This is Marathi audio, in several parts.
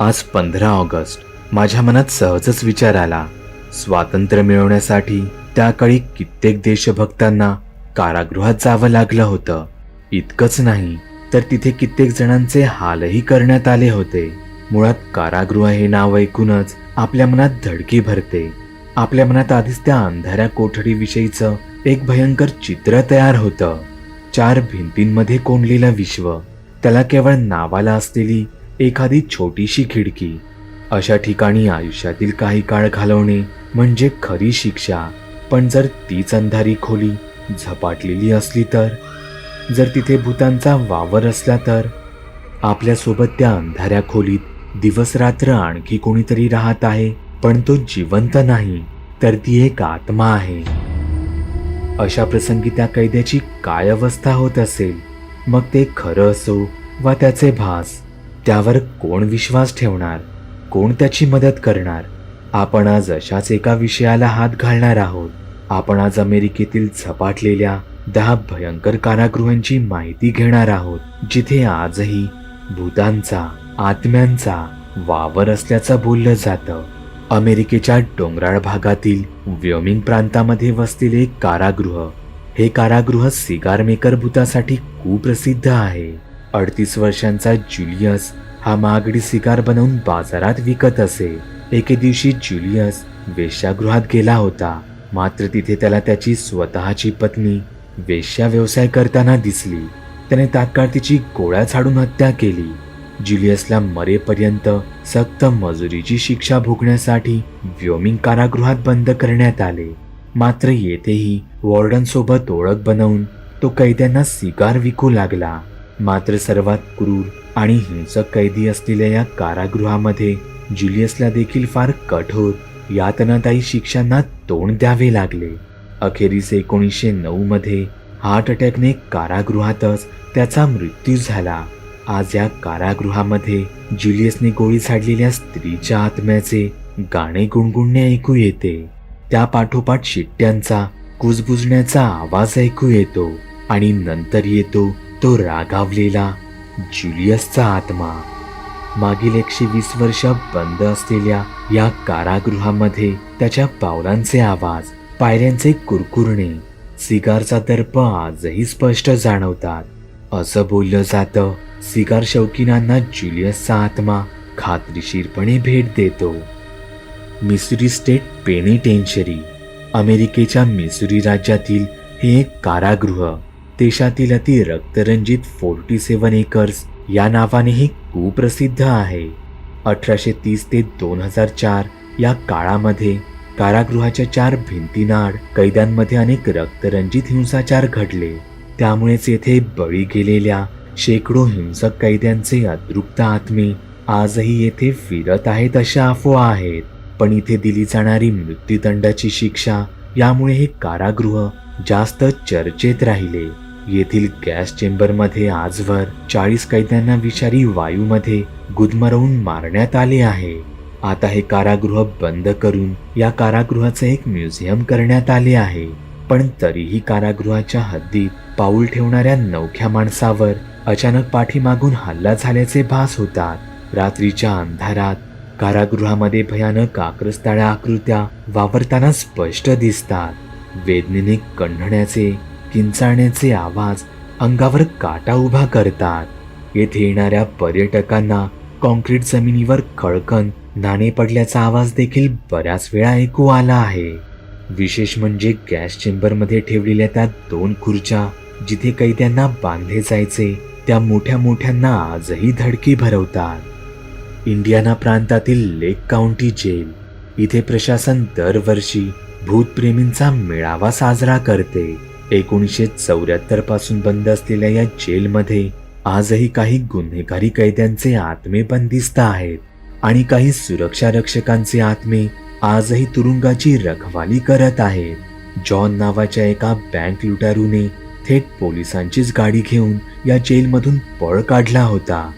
आज पंधरा ऑगस्ट. माझ्या मनात सहजच विचार आला. स्वातंत्र्य मिळवण्यासाठी त्या काळी कित्येक देशभक्तांना कारागृहात जावं लागलं होतं. इतकंच नाही तर तिथे कित्येक जणांचे हालही करण्यात आले होते. मुळात कारागृह हे नाव ऐकूनच आपल्या मनात धडकी भरते. आपल्या मनात आधीच त्या अंधाऱ्या कोठडीविषयीचं एक भयंकर चित्र तयार होतं. चार भिंतींमध्ये कोंडलेलं विश्व त्याला केवळ नावाला असलेली एखादी छोटीशी खिडकी अशा ठिकाणी आयुष्यातील काही काळ घालवणे म्हणजे खरी शिक्षा. पण जर तीच अंधारी खोली झपाटलेली असली तर जर तिथे भूतांचा वावर असला तर आपल्यासोबत त्या अंधाऱ्या खोलीत दिवस रात्र आणखी कोणीतरी राहत आहे पण तो जिवंत नाही तर ती एक आत्मा आहे. अशा प्रसंगी त्या कैद्याची काय अवस्था होत असेल? मग ते खरं असो वा त्याचे भास? त्यावर कोण विश्वास ठेवणार? कोण त्याची मदत करणार? आपण आज अशाच एका विषयाला हात घालणार आहोत. आपण आज अमेरिकेतील झपाटलेल्या दहा भयंकर कारागृहांची माहिती घेणार आहोत जिथे आजही भूतांचा आत्म्यांचा वावर असल्याचं बोललं जातं. अमेरिकेच्या डोंगराळ भागातील व्योमिंग प्रांतामध्ये वसलेले एक कारागृह हे कारागृह सिगार मेकर भूतासाठी कुप्रसिद्ध आहे. अडतीस वर्षांचा ज्युलियस हा महागडी सिगार बनवून बाजारात विकत असे. एके दिवशी ज्युलियस वेश्यागृहात गेला होता. मात्र तिथे त्याला त्याची स्वतःची पत्नी वेश्या व्यवसाय करताना दिसली. त्याने तात्काळ तिची गोळ्या झाडून हत्या केली. ज्युलियसला मरेपर्यंत सक्त मजुरीची शिक्षा भोगण्यासाठी व्योमिंग कारागृहात बंद करण्यात आले. मात्र येथेही वॉर्डन सोबत ओळख बनवून तो कैद्यांना सिगार विकू लागला. मात्र सर्वात क्रूर आणि हिंसक कैदी असलेल्या या कारागृहामध्ये जुलियसला देखील फार कठोर यातनादायी शिक्षांना तोंड द्यावे लागले. अखेरीस एकोणीसशे नऊ मध्ये हार्ट अटॅकने कारागृहातच त्याचा मृत्यू झाला. आज या कारागृहामध्ये ज्युलियसने गोळी झाडलेल्या स्त्रीच्या आत्म्याचे गाणे गुणगुणणे ऐकू येते. त्या पाठोपाठ शिट्ट्यांचा कुजबुजण्याचा आवाज ऐकू येतो आणि नंतर येतो तो रागावलेला ज्युलियसचा आत्मा मागील एकशे वीस वर्ष बंद असलेल्या या कारागृहामध्ये त्याच्या पावलांचे आवाज पायऱ्यांचे कुरकुरणे सिगारचा दर्प आजही स्पष्ट जाणवतात. असं बोललं जातं सिगार शौकीनांना ज्युलियसचा आत्मा खात्रीशीरपणे भेट देतो. मिसुरी स्टेट पेनिटेन्शरी अमेरिकेच्या मिसुरी राज्यातील हे एक कारागृह. देशातील ती रक्तरंजित फोर्टी सेवन एकर्स या नावानेही कुप्रसिद्ध आहे. अठराशे तीस ते दोन हजार चार या काळामध्ये कारागृहाच्या चार भिंतीनाड कैद्यांमध्ये अनेक रक्तरंजित हिंसाचार घडले. त्यामुळेच येथे बळी गेलेल्या शेकडो हिंसक कैद्यांचे अतृप्त आत्मे आजही येथे फिरत आहेत अशा अफवा आहेत. पण इथे दिली जाणारी मृत्यूदंडाची शिक्षा यामुळे हे कारागृह जास्त चर्चेत राहिले. येथील गॅस चेंबरमध्ये आजवर चाळीस कैद्यांना विषारी वायूमध्ये गुदमरवून मारण्यात आले आहे. आता हे कारागृह बंद करून या कारागृहाचे एक म्युझियम करण्यात आले आहे. पण तरीही कारागृहाच्या हद्दीत पाऊल ठेवणाऱ्या नवख्या माणसावर अचानक पाठीमागून हल्ला झाल्याचे भास होतात. रात्रीच्या अंधारात कारागृहामध्ये भयानक आक्रस्ताळ्या आकृत्या वावरताना स्पष्ट दिसतात. वेदनेने कंढण्याचे किंचाण्याचे आवाज अंगावर काटा उभा करतात. येथे येणाऱ्या पर्यटकांना कॉन्क्रीट जमिनीवर खळकन नाणे पडल्याचा आवाज देखील बऱ्याच वेळा ऐकू आला आहे. विशेष म्हणजे गॅस चेंबरमध्ये ठेवलेल्या त्या दोन खुर्च्या जिथे कैद्यांना बांधले जायचे त्या मोठ्या मोठ्यांना आजही धडकी भरवतात. इंडियाना प्रांतातील लेक काउंटी जेल इथे प्रशासन दरवर्षी भूतप्रेमींचा मेळावा साजरा करते. एकोणीसशे चौऱ्याहत्तरपासून बंद असलेल्या या जेलमध्ये आजही काही गुन्हेगारी कैद्यांचे आत्मे बंदिस्त आहेत आणि काही सुरक्षा रक्षकांचे आत्मे आजही तुरुंगाची रखवाली करत आहेत. जॉन नावाच्या एका बँक लुटारूने थेट पोलिसांचीच गाडी घेऊन या जेलमधून पळ काढला होता.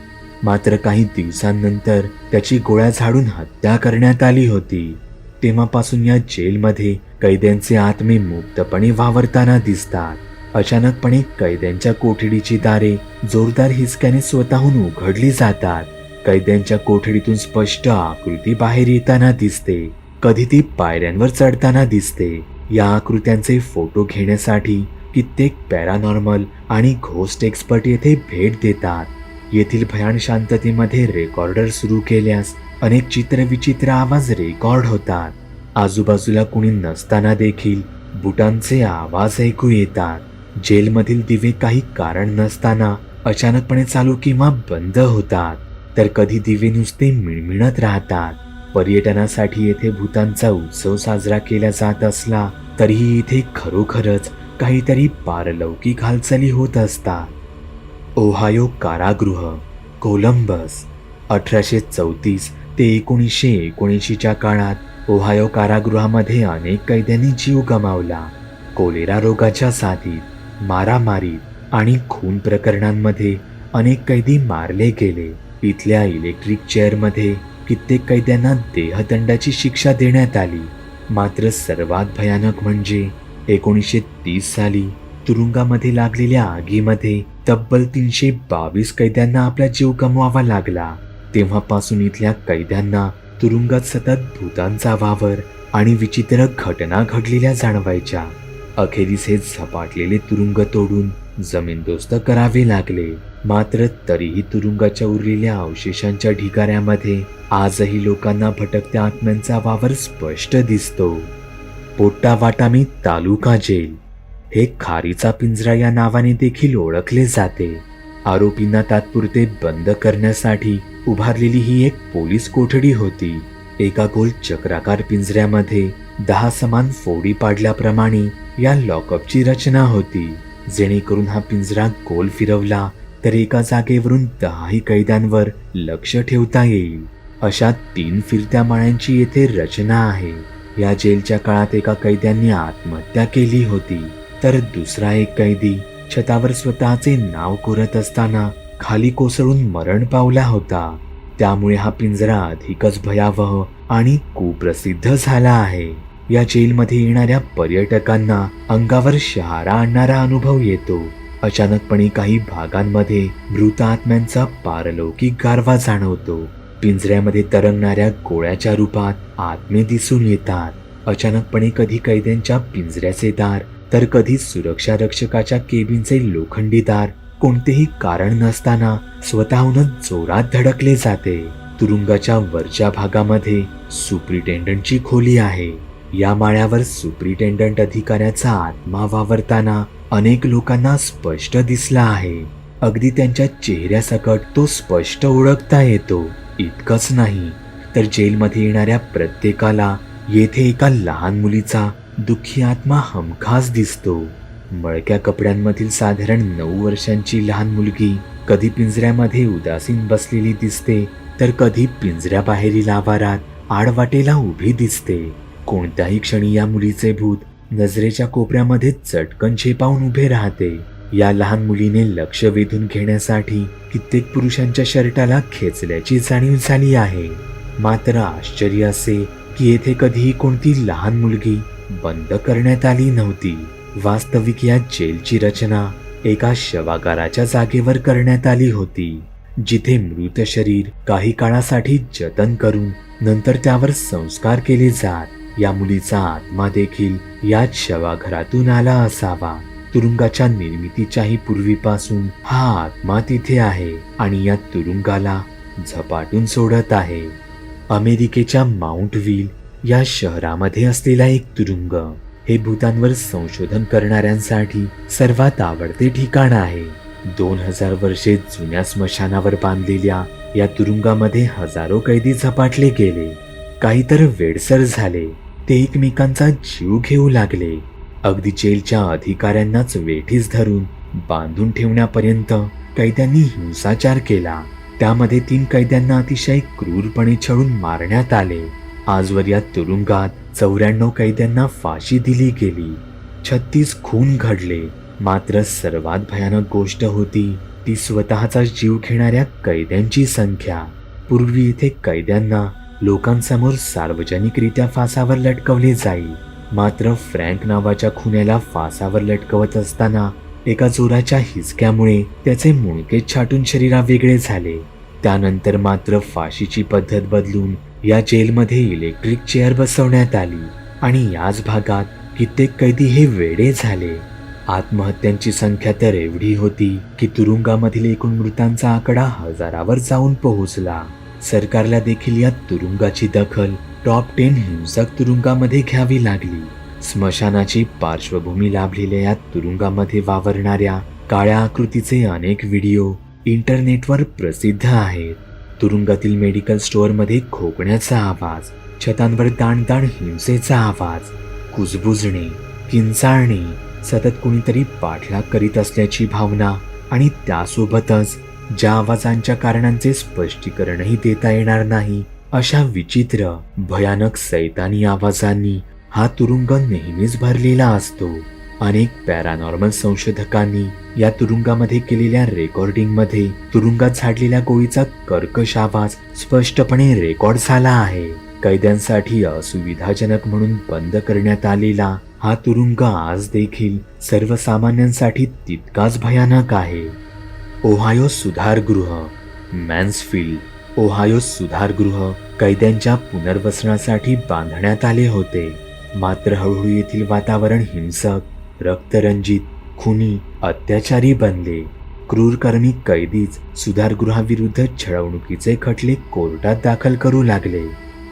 मात्र काही दिवसांनंतर त्याची गोळ्या झाडून हत्या करण्यात आली होती. तेव्हापासून या जेलमध्ये कैद्यांचे आत्मे मुक्तपणे वावरताना दिसतात. अचानकपणे कैद्यांच्या कोठडीची दारे जोरदार हिसक्याने स्वतःहून उघडली जातात. कैद्यांच्या कोठडीतून स्पष्ट आकृती बाहेर येताना दिसते. कधी ती पायऱ्यांवर चढताना दिसते. या आकृत्यांचे फोटो घेण्यासाठी कित्येक पॅरानॉर्मल आणि घोस्ट एक्सपर्ट येथे भेट देतात. येथील भयान शांततेमध्ये रेकॉर्डर सुरू केल्यास अनेक चित्रविचित्र आवाज रेकॉर्ड होतात. आजूबाजूला कुणी नसताना देखील बुटांचे आवाज ऐकू येतात. जेलमधील दिवे काही कारण नसताना अचानकपणे चालू किंवा बंद होतात. तर कधी दिवे नुसते मिळमिळत राहतात. पर्यटनासाठी येथे भूतांचा उत्सव साजरा केला जात असला तरीही इथे खरोखरच काहीतरी पारलौकिक हालचाली होत असतात. ओहायो कारागृह कोलंबस अठराशे चौतीस ते एकोणीसशे एकोणऐंशीच्या काळात ओहायो कारागृहामध्ये अनेक कैद्यांनी जीव गमावला. कोलेरा रोगाच्या साथीत मारामारीत आणि खून प्रकरणांमध्ये अनेक कैदी मारले गेले. इथल्या इलेक्ट्रिक चेअरमध्ये कित्येक कैद्यांना देहदंडाची शिक्षा देण्यात आली. मात्र सर्वात भयानक म्हणजे एकोणीसशे तीस साली तुरुंगामध्ये लागलेल्या आगीमध्ये तब्बल तीनशे बावीस कैद्यांना आपला जीव गमवावा लागला. तेव्हापासून इथल्या कैद्यांना तुरुंगात सतत भूतांचा वावर आणि विचित्र घटना घडलेल्या जाणवायच्या. अखेरीस हे झपाटलेले तुरुंग तोडून जमीनदोस्त करावे लागले. मात्र तरीही तुरुंगाच्या उरलेल्या अवशेषांच्या ढिगाऱ्यामध्ये आजही लोकांना भटकत्या आत्म्यांचा वावर स्पष्ट दिसतो. पोट्टावाटामी तालुका जेल. हे खारीचा पिंजरा या नावाने देखील ओळखले जाते. आरोपींना तात्पुरते बंद करण्यासाठी उभारलेली ही एक पोलीस कोठडी होती. एका गोल चक्राकार पिंजऱ्यामध्ये दहा समान फोडी पाडल्याप्रमाणे या लॉकअपची रचना होती. जेणेकरून हा पिंजरा गोल फिरवला तर एका जागेवरून दहाही कैद्यांवर लक्ष ठेवता येईल. अशा तीन फिरत्या माळ्यांची येथे रचना आहे. या जेलच्या काळात एका कैद्यांनी आत्महत्या केली होती. तर दुसरा एक कैदी छतावर स्वतःचे नाव कोरत असताना खाली कोसळून मरण पावला होता. त्यामुळे हा पिंजरा अधिकच भयावह आणि कुप्रसिद्ध झाला आहे. या जेलमध्ये येणाऱ्या पर्यटकांना अंगावर शहारा आणणारा अनुभव येतो. अचानकपणे काही भागांमध्ये मृत आत्म्यांचा पारलौकिक गारवा जाणवतो. पिंजऱ्यामध्ये तरंगणाऱ्या गोळ्याच्या रूपात आत्मे दिसून येतात. अचानकपणे कधी कैद्यांच्या पिंजऱ्याचे दार तर कधी सुरक्षा रक्षकाच्या केबिनचे लोखंडी दार कोणतेही कारण नसताना स्वतःहूनच जोरात धडकले जाते. तुरुंगाच्या वरच्या भागामध्ये सुप्रिटेंडंटची खोली आहे. या माळ्यावर सुप्रिटेंडंट अधिकाऱ्याचा आत्मा वावरताना अनेक लोकांना स्पष्ट दिसला आहे. अगदी त्यांच्या चेहऱ्यासकट तो स्पष्ट ओळखता येतो. इतकंच नाही तर जेलमध्ये येणाऱ्या प्रत्येकाला येथे एका लहान मुलीचा दुःखी आत्मा हमखास दिसतो. मळक्या कपड्यांमधील साधारण नऊ वर्षांची लहान मुलगी कधी पिंजऱ्यामध्ये उदासीन बसलेली दिसते तर कधी पिंजऱ्याबाहेरील आवारात आडवाटेला उभी दिसते. कोणत्याही क्षणी या मुलीचे भूत नजरेच्या कोपऱ्यामध्ये चटकन झेपावून उभे राहते. या लहान मुलीने लक्ष वेधून घेण्यासाठी कित्येक पुरुषांच्या शर्टाला खेचल्याची जाणीव झाली आहे. मात्र आश्चर्य असे की येथे कधीही कोणती लहान मुलगी बंद करण्यात आली नव्हती. वास्तविक या जेलची रचना एका शवागाराच्या जागेवर करण्यात आली होती जिथे मृत शरीर काही काळासाठी जतन करून नंतर त्यावर संस्कार केले जात. या मुलीचा आत्मा देखील याच शवाघरातून आला असावा. तुरुंगाच्या निर्मितीच्याही पूर्वीपासून हा आत्मा तिथे आहे आणि या तुरुंगाला झपाटून सोडत आहे. अमेरिकेच्या माउंट व्हील या शहरामध्ये असलेला एक तुरुंग हे भूतांवर संशोधन करणाऱ्यांसाठी सर्वात आवडते ठिकाण आहे. दोन हजार वर्षे जुन्या स्मशानावर बांधलेल्या या तुरुंगामध्ये हजारो कैदी झपाटले गेले. काही तर वेडसर झाले. ते एकमेकांचा जीव घेऊ लागले. अगदी जेलच्या अधिकाऱ्यांनाच वेठीस धरून बांधून ठेवण्यापर्यंत कैद्यांनी हिंसाचार केला. त्यामध्ये तीन कैद्यांना अतिशय क्रूरपणे छळून मारण्यात आले. आजवर या तुरुंगात चौऱ्याण्णव कैद्यांना फाशी दिली गेली. छत्तीस खून घडले. मात्र सर्वात भयानक गोष्ट होती ती स्वतःचा जीव घेणाऱ्या कैद्यांची संख्या. पूर्वी इथे कैद्यांना लोकांसमोर सार्वजनिकरित्या फासावर लटकवले जाई. मात्र फ्रँक नावाच्या खुन्याला फासावर लटकवत असताना एका जोराच्या हिसक्यामुळे त्याचे मुणके छाटून शरीरा वेगळे झाले. त्यानंतर मात्र फाशीची पद्धत बदलून या जेलमध्ये इलेक्ट्रिक चेअर बसवण्यात आली. आणि याच भागात कित्येक कैदी हे वेडे झाले. आत्महत्यांची संख्या तर एवढी होती की तुरुंगामधील एकूण मृतांचा आकडा हजारावर जाऊन पोहोचला. सरकारला देखील या तुरुंगाची दखल टॉप टेन हिंसक तुरुंगामध्ये घ्यावी लागली. स्मशानाची पार्श्वभूमी लाभलेल्या या तुरुंगामध्ये वावरणाऱ्या काळ्या आकृतीचे अनेक व्हिडिओ इंटरनेटवर प्रसिद्ध आहेत. तुरुंगातील मेडिकल स्टोअरमध्ये खोकण्याचा आवाज छतांवर दाण हिंसेचा आवाज कुजबुजणे किंचाळणे सतत कुणीतरी पाठलाग करीत असल्याची भावना आणि त्यासोबतच ज्या आवाजांच्या कारणांचे स्पष्टीकरणही देता येणार नाही अशा विचित्र भयानक सैतानी आवाजांनी हा तुरुंग नेहमीच भरलेला असतो. अनेक पॅरानॉर्मल संशोधकांनी या तुरुंगामध्ये केलेल्या रेकॉर्डिंगमध्ये तुरुंगात झाडलेल्या गोळीचा कर्कश आवाज स्पष्टपणे रेकॉर्ड झाला आहे. कैद्यांसाठी असुविधाजनक म्हणून बंद करण्यात आलेला हा तुरुंग आज देखील सर्वसामान्यांसाठी तितकाच भयानक आहे. ओहायो सुधारगृह मॅन्सफिल्ड ओहायो सुधारगृह कैद्यांच्या पुनर्वसनासाठी बांधण्यात आले होते. मात्र हळूहळू येथील वातावरण हिंसक रक्तरंजित खुनी अत्याचारी बनले. क्रूरकर्मी कैदीच सुधारगृहाविरुद्ध छळवणुकीचे खटले कोर्टात दाखल करू लागले.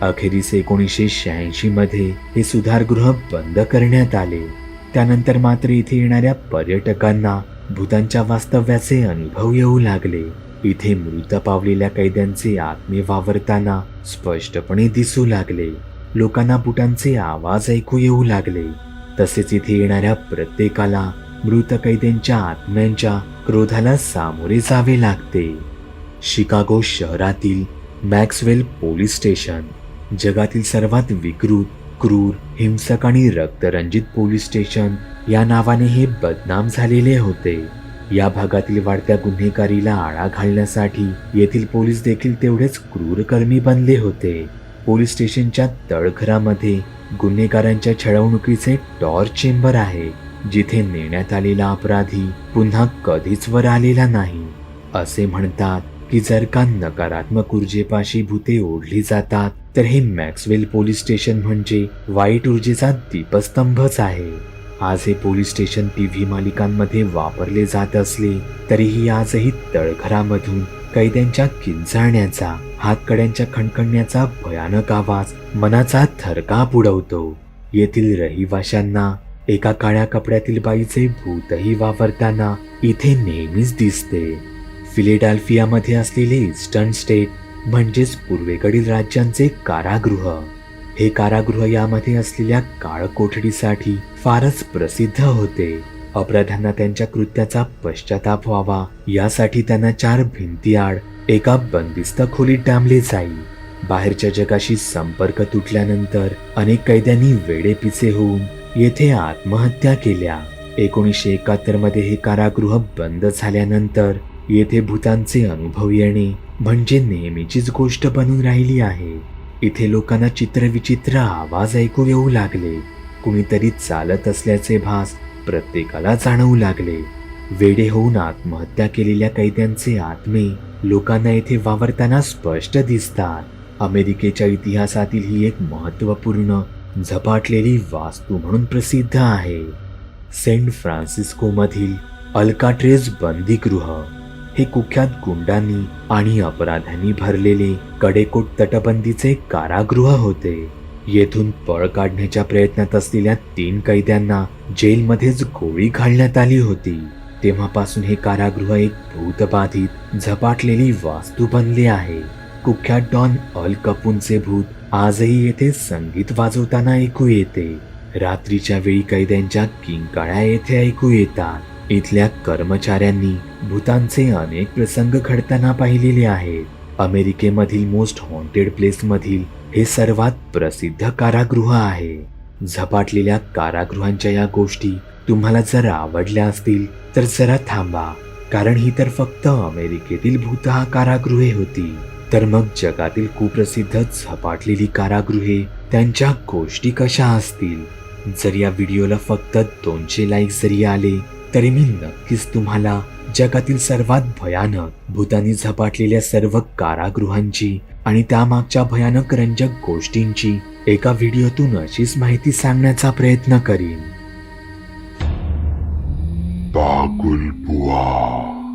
अखेरीस एकोणीसशे शहाऐंशी मध्ये हे सुधारगृह बंद करण्यात आले. त्यानंतर मात्र इथे येणाऱ्या पर्यटकांना भूतांच्या वास्तव्याचे अनुभव येऊ लागले. इथे मृत पावलेल्या कैद्यांचे आत्मे वावरताना स्पष्टपणे दिसू लागले. लोकांना बुटांचे आवाज ऐकू येऊ लागले. तसेच इथे येणाऱ्या प्रत्येकाला मृत कैद्यांच्या आत्म्यांच्या क्रोधाला सामोरे जावे लागते. शिकागो शहरातील मॅक्सवेल पोलीस स्टेशन जगातील सर्वात विकृत क्रूर हिंसक आणि रक्तरंजित पोलीस स्टेशन या नावाने हे बदनाम झालेले होते. या भागातील वाढत्या गुन्हेगारीला आळा घालण्यासाठी येथील पोलीस देखील तेवढेच क्रूरकर्मी बनले होते. पोलीस स्टेशनच्या तळघरामध्ये गुन्हेगारांच्या छळवणुकीचे टॉर्च चेंबर आहे जिथे नेण्यात आलेला अपराधी पुन्हा कधीच वर आलेला नाही. असे म्हणतात की जर का नकारात्मक ऊर्जेपाशी भूते ओढली जातात तर हे मॅक्सवेल पोलीस स्टेशन म्हणजे वाईट ऊर्जेचा दीपस्तंभच आहे. आज हे पोलीस स्टेशन टीव्ही मालिकांमध्ये वापरले जात असले तरीही आजही तळघरामधून कैद्यांच्या किंचाळण्याचा हातकड्यांच्या खणखणण्याचा भयानक आवाज मनाचा थरकाप उडवतो. येथील रहिवाशांना एका काळ्या कपड्यातील बाईचे भूतही वावरताना इथे नेहमीच दिसते. फिलेडाल्फियामध्ये असलेले इस्टर्न स्टेट म्हणजेच पूर्वेकडील राज्यांचे कारागृह. हे कारागृह यामध्ये असलेल्या काळकोठडीसाठी फारच प्रसिद्ध होते. अपराध्यांना त्यांच्या कृत्याचा पश्चाताप व्हावा. यासाठी त्यांना चार भिंतीआड एका बंदिस्त खोलीत डांबले जाई. बाहेरच्या जगाशी संपर्क तुटल्यानंतर अनेक कैद्यांनी वेडेपिसे होऊन येथे आत्महत्या केल्या. एकोणीसशे एकाहत्तरमध्ये हे कारागृह बंद झाल्यानंतर येथे भूतांचे अनुभव येणे म्हणजे नेहमीचीच गोष्ट बनून राहिली आहे. इथे लोकांना चित्रविचित्र आवाज ऐकू येऊ लागले. कुणीतरी चालत असल्याचे भास प्रत्येकाला जाणवू लागले. वेडे होऊन आत्महत्या केलेल्या कैद्यांचे आत्मे लोकांना येथे वावरताना स्पष्ट दिसतात. अमेरिकेच्या इतिहासातील ही एक महत्त्वपूर्ण झपाटलेली वास्तू म्हणून प्रसिद्ध आहे. सेंट फ्रान्सिस्कोमधील अल्काट्रेज बंदीगृह. हे कुख्यात गुंडांनी आणि अपराध्यांनी भरलेले कडेकोट तटबंदीचे कारागृह होते. येथून पळ काढण्याच्या प्रयत्नात असलेल्या तीन कैद्यांना जेलमध्येच गोळी घालण्यात आली होती. तेव्हापासून हे कारागृह एक भूतबाधित झपाटलेली वास्तू बनली आहे. कुख्यात डॉन अल कपूनचे भूत आजही येथे संगीत वाजवताना ऐकू येते. रात्रीच्या वेळी कैद्यांच्या किंकाळ्या येथे ऐकू येतात. इथल्या कर्मचाऱ्यांनी भूतांचे अनेक प्रसंग घडताना पाहिलेले आहेत. अमेरिकेमधील मोस्ट हॉन्टेड प्लेस मधील हे सर्वात प्रसिद्ध कारागृह आहे. झपाटलेल्या कारागृहांच्या या गोष्टी तुम्हाला जर आवडल्या असतील तर जरा थांबा कारण ही तर फक्त अमेरिकेतील भूतहा कारागृहे होती. तर मग जगातील कुप्रसिद्ध झपाटलेली कारागृहे त्यांच्या गोष्टी कशा असतील? जर या व्हिडिओला फक्त दोनशे लाईक जरी आले तरी मी नक्कीच तुम्हाला जगातील सर्वात भयानक भूतानी झपाटलेल्या सर्व कारागृहांची आणि त्यामागच्या भयानक रंजक गोष्टींची एका व्हिडिओतून अशीच माहिती सांगण्याचा प्रयत्न करीन.